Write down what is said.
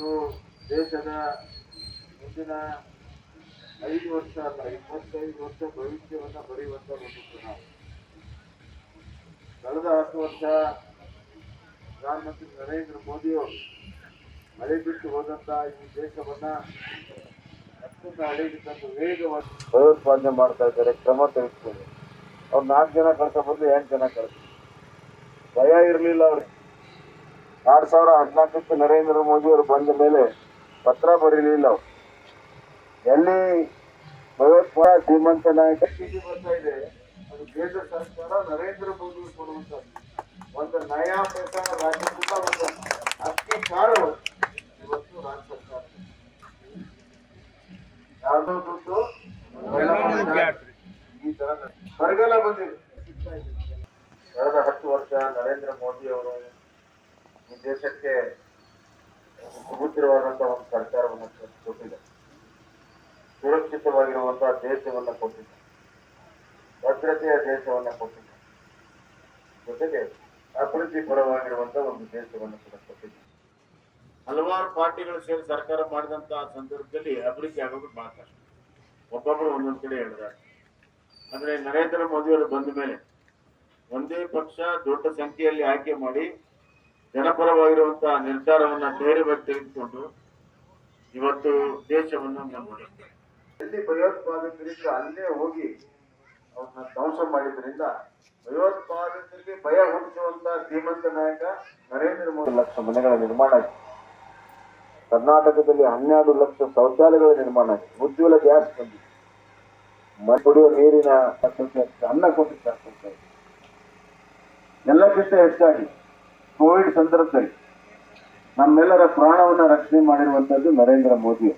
ಇದು ದೇಶದ ಮುಂದಿನ ಐದು ವರ್ಷ ಅಲ್ಲ, ಇಪ್ಪತ್ತೈದು ವರ್ಷ ಭವಿಷ್ಯವನ್ನ ಬರೆಯುವಂತ ಒಂದು ಚುನಾವಣೆ ಕಳೆದ ಹತ್ತು ವರ್ಷ ಪ್ರಧಾನಮಂತ್ರಿ ನರೇಂದ್ರ ಮೋದಿಯವರು ಮಳೆ ಬಿಟ್ಟು ಹೋದಂಥ ಈ ದೇಶವನ್ನ ಅತ್ಯಂತ ಹಳೆಗೆ ತಂದು ವೇಗವಾಗಿ ಭಯೋತ್ಪಾದನೆ ಮಾಡ್ತಾ ಇದ್ದಾರೆ, ಕ್ರಮ ತೆಗೆದುಕೊಂಡು. ಅವ್ರು ನಾಲ್ಕು ಜನ ಕಳ್ಸೋ ಬದಲು ಎಂಟು ಜನ ಕಳ್ಸ ಭಯ ಇರಲಿಲ್ಲ ಅವ್ರಿಗೆ. ಎರಡ್ ಸಾವಿರ ಹದಿನಾಲ್ಕಕ್ಕೆ ನರೇಂದ್ರ ಮೋದಿ ಅವರು ಬಂದ ಮೇಲೆ ಪತ್ರ ಬರೀಲಿಲ್ಲ ಎಲ್ಲಿ ಭಯೋತ್ಪಾದ ಶ್ರೀಮಂತ ನಾಯಕ ಬರ್ತಾ ಇದೆ, ಅದು ಕೇಂದ್ರ ಸರ್ಕಾರ ನರೇಂದ್ರ ಮೋದಿ ಕೊಡುವಂತ ಒಂದು ನಯಾ ಪ್ರಕಾರ ರಾಜ್ಯ ಒಂದು ಅಕ್ಕಿ ಕಾರು ಇವತ್ತು ರಾಜ್ಯ ಸರ್ಕಾರ. ಯಾವುದೋ ದುಡ್ಡು ಈ ತರ ಬರಗಾಲ ಬಂದಿದೆ. ಕಳೆದ ಹತ್ತು ವರ್ಷ ನರೇಂದ್ರ ಮೋದಿ ಅವರು ದೇಶಕ್ಕೆ ಸುಭದ್ರವಾದಂತಹ ಒಂದು ಸರ್ಕಾರವನ್ನು ಕೊಟ್ಟಿದೆ. ಸುರಕ್ಷಿತವಾಗಿರುವಂತಹ ದೇಶವನ್ನ ಕೊಟ್ಟಿದೆ. ಭದ್ರತೆಯ ದೇಶವನ್ನ ಕೊಟ್ಟಿದೆ. ಜೊತೆಗೆ ಅಭಿವೃದ್ಧಿ ಪರವಾಗಿರುವಂತಹ ಒಂದು ದೇಶವನ್ನು ಕೂಡ ಕೊಟ್ಟಿದೆ. ಹಲವಾರು ಪಾರ್ಟಿಗಳು ಸೇರಿ ಸರ್ಕಾರ ಮಾಡಿದಂತಹ ಸಂದರ್ಭದಲ್ಲಿ ಅಭಿವೃದ್ಧಿ ಆಗೋದು ಬಹಳ ಕಷ್ಟ. ಒಬ್ಬೊಬ್ಬರು ಒಂದೊಂದು ಕಡೆ ಹೇಳಿದ್ದಾರೆ. ಅಂದ್ರೆ ನರೇಂದ್ರ ಮೋದಿ ಅವರು ಬಂದ ಮೇಲೆ ಒಂದೇ ಪಕ್ಷ ದೊಡ್ಡ ಸಂಖ್ಯೆಯಲ್ಲಿ ಆಯ್ಕೆ ಮಾಡಿ ಜನಪರವಾಗಿರುವಂತಹ ನಿರ್ಧಾರವನ್ನ ಧೈರ್ಯವಾಗಿ ತೆಗೆದುಕೊಂಡು ಇವತ್ತು ದೇಶವನ್ನು. ಎಲ್ಲಿ ಭಯೋತ್ಪಾದಕರಿಂದ ಅಲ್ಲೇ ಹೋಗಿ ಅವ್ರನ್ನ ಧ್ವಂಸ ಮಾಡಿದ್ರಿಂದ ಭಯೋತ್ಪಾದಕರಿಗೆ ಭಯ ಹುಟ್ಟಿಸುವಂತ ಶ್ರೀಮಂತ ನಾಯಕ ನರೇಂದ್ರ ಮೋದಿ ಲಕ್ಷ ಮನೆಗಳ ನಿರ್ಮಾಣ ಆಗಿದೆ ಕರ್ನಾಟಕದಲ್ಲಿ ಹನ್ನೆರಡು ಲಕ್ಷ ಶೌಚಾಲಯಗಳ ನಿರ್ಮಾಣ ಆಗಿದೆ ಉಜ್ವಲ ಗ್ಯಾಸ್ ಬಂದಿದೆ ಮಳೆ ಕುಡಿಯುವ ನೀರಿನ ಅನ್ನ ಕೊಟ್ಟಿದ್ದ ಸಂಖ್ಯೆ ಹೆಚ್ಚು. ಎಲ್ಲಕ್ಕಿಂತ ಹೆಚ್ಚಾಗಿ ಕೋವಿಡ್ ಸಂದರ್ಭದಲ್ಲಿ ನಮ್ಮೆಲ್ಲರ ಪ್ರಾಣವನ್ನು ರಕ್ಷಣೆ ಮಾಡಿರುವಂತದ್ದು ನರೇಂದ್ರ ಮೋದಿ.